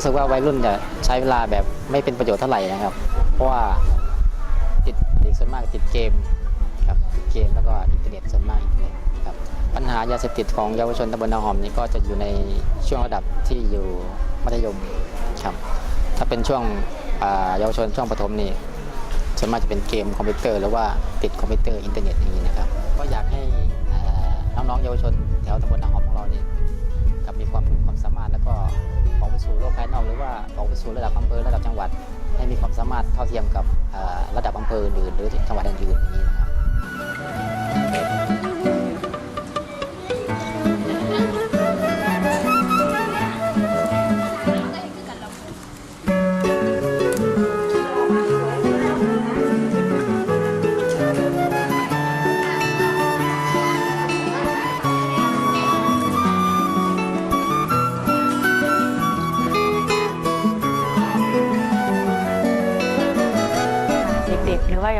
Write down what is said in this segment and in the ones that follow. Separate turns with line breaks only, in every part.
รู้สึกว่าวัยรุ่นจะใช้เวลาแบบไม่เป็นประโยชน์เท่าไหร่นะครับ เพราะว่าติดเด็กส่วนมากติดเกมครับติดเกมแล้วก็อินเทอร์เน็ตส่วนมากอินเทอร์เน็ตครับปัญหายาเสพติดของเยาวชนตำบลนาหอมนี้ก็จะอยู่ในช่วงระดับที่อยู่มัธยมครับถ้าเป็นช่วงเยาวชนช่วงประถมนี่ส่วนมากจะเป็นเกมคอมพิวเตอร์หรือว่าติดคอมพิวเตอร์อินเทอร์เน็ตอย่างนี้นะครับก็อยากให้น้องๆเยาวชนแถวตำบลนาหอม สู่โลกภายนอกหรือว่าออกไปสู่ระดับอำเภอระดับจังหวัด ให้มีความสามารถเท่าเทียมกับระดับอำเภออื่นหรือจังหวัดอื่นๆอย่างนี้นะ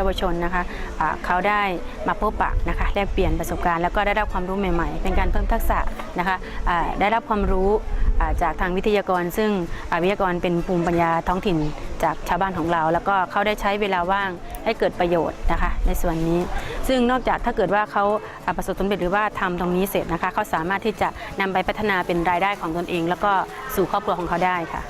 เด็กๆหรือว่าเยาวชนนะคะอ่าเขาได้มาพบปะนะคะแลกเปลี่ยนประสบการณ์แล้วก็ได้รับความรู้ใหม่ๆ เป็นการเพิ่มทักษะนะคะอ่าได้รับความรู้จากทางวิทยากร ซึ่งวิทยากรเป็นภูมิปัญญาท้องถิ่นจากชาวบ้านของเรา แล้วก็เขาได้ใช้เวลาว่างให้เกิดประโยชน์นะคะในส่วนนี้ ซึ่งนอกจากถ้าเกิดว่าเขาประสบผลสำเร็จหรือว่าทำตรงนี้เสร็จนะคะเขาสามารถที่จะนำไปพัฒนาเป็นรายได้ของตนเอง แล้วก็สู่ครอบครัวของเขาได้ค่ะ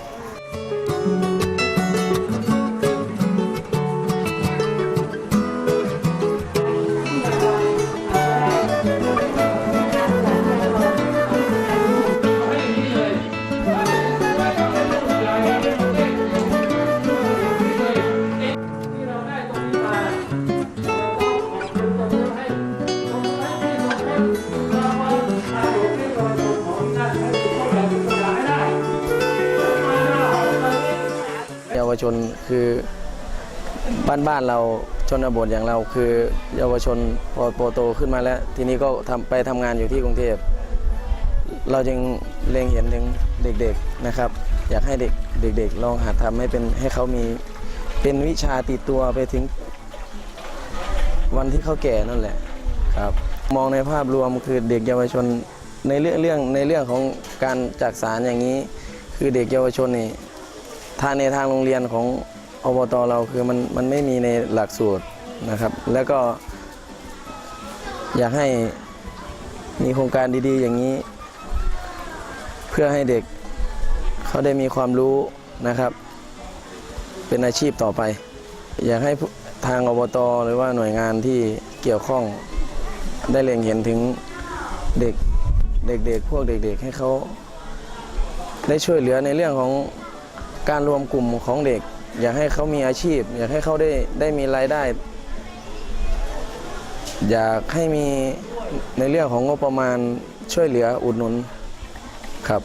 คือ
บ้านบ้านๆเราชนบทอย่างเราคือเยาวชนพอพอโตขึ้นมาแล้ว ทีนี้ก็ทำไปทำงานอยู่ที่กรุงเทพ เราจึงเล็งเห็นถึงเด็กๆนะครับ อยากให้เด็กเด็กๆลองหัดทำให้เป็นให้เขามีเป็นวิชาติดตัวไปถึงวันที่เขาแก่นั่นแหละครับมองในภาพรวมคือเด็กเยาวชนในเรื่องเรื่องในเรื่องของการจักสารอย่างนี้ คือเด็กเยาวชนนี่ทางในทางโรงเรียนของ อบตเราคือมันมันไม่มีในหลักสูตรนะครับ แล้วก็ อยากให้มีโครงการดีๆ อย่างนี้ เพื่อให้เด็กเขาได้มีความรู้นะครับ เป็นอาชีพต่อไป อยากให้ทางอบตหรือว่าหน่วยงานที่เกี่ยวข้องได้เล็งเห็นถึงเด็กเด็กๆ พวกเด็กๆ ให้เขาได้ช่วยเหลือในเรื่องของการรวมกลุ่มของเด็ก อยากให้เขามีอาชีพ อยากให้เขาได้ได้มีรายได้ อยากให้มีในเรื่องของงบประมาณช่วยเหลืออุดหนุนครับ